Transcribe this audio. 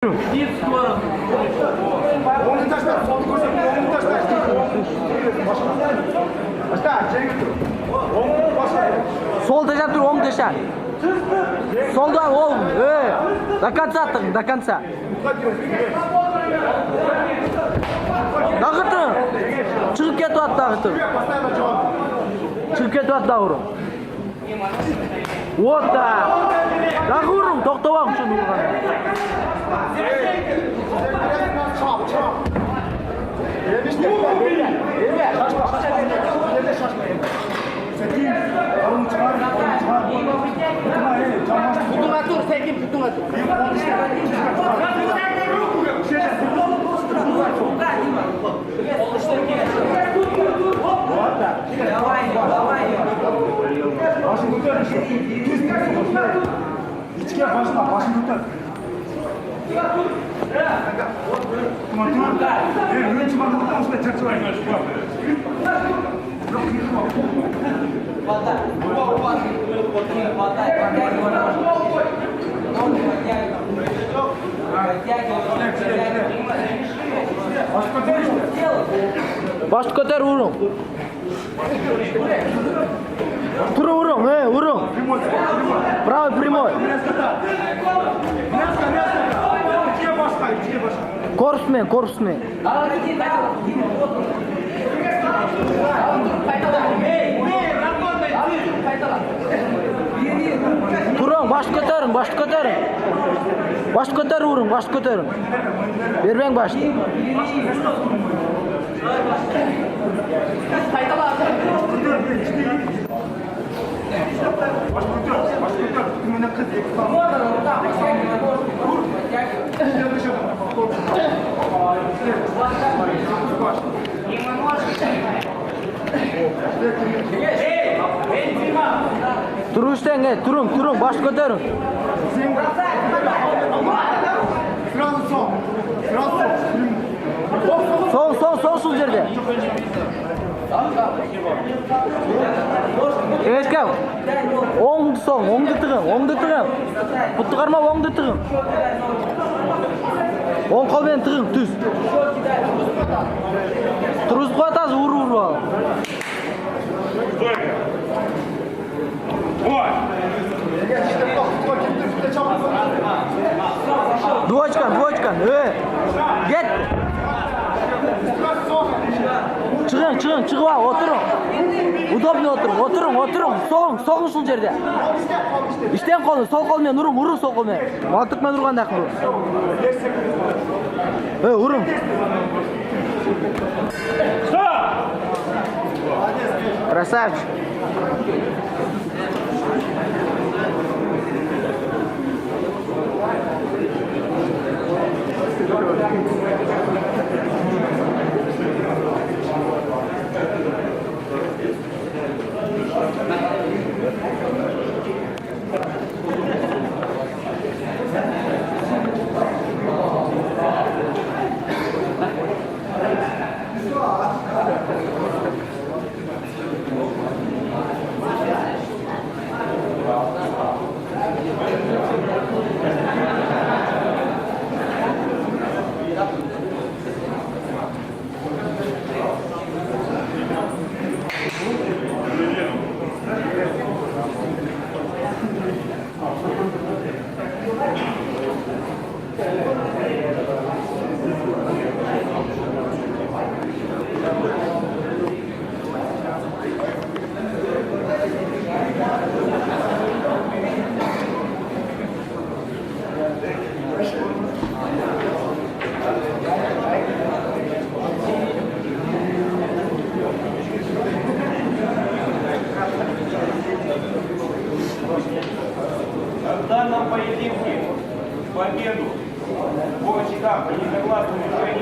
Оңды ташла, солды оңды ташла. Башта, жерге тұр. Оңды. Сол оң. Солда оң. До конца тың, до конца. Дағы тың. Шығып кетіп атты дағы жауап. Шығып кетіп атты дағы. Вот да. Дағы ұрым, тоқтап ағым шын ұрған. Çap, çap. Yemişte. Eve, şaşma, şaşma. Yerde şaşma. Sekin, alın çıkar, alın çıkar. Tutma, he, canmaz. Путуңа тур, Секин, путуңа тур. Diz que a voz da voz não está. Подтягивай, подтягивай, подтягивай. Başkoter урон. Тура урон, э, урон. Правый прямой. Корсмен, корсмен. Туром, баш көтерің, баш көтерің. bosh ko'taravering bosh ko'taring bermang boshni turishdan turing turing bosh ko'taring Соң, соң, соң сол жерде. Ешкем, оңды соң, оңды тығын, оңды тығын. Бұтты қарма, оңды тығын. Оң қолмен тығын, түз. Тұрғызып қоятасыз, ұр Двоечкан, э. Кет. Шығың, шығың, шығып ал, отырың. Удобно отырың, отырың, отырың. Соғың, соғың сол жерде. Іштен қолы, сол қолмен ұрың, ұрың сол қолмен. Малтықмен ұрғанда ақыл. Э, ұрың. Красавчик. поединке в победу. В очках и негласным решением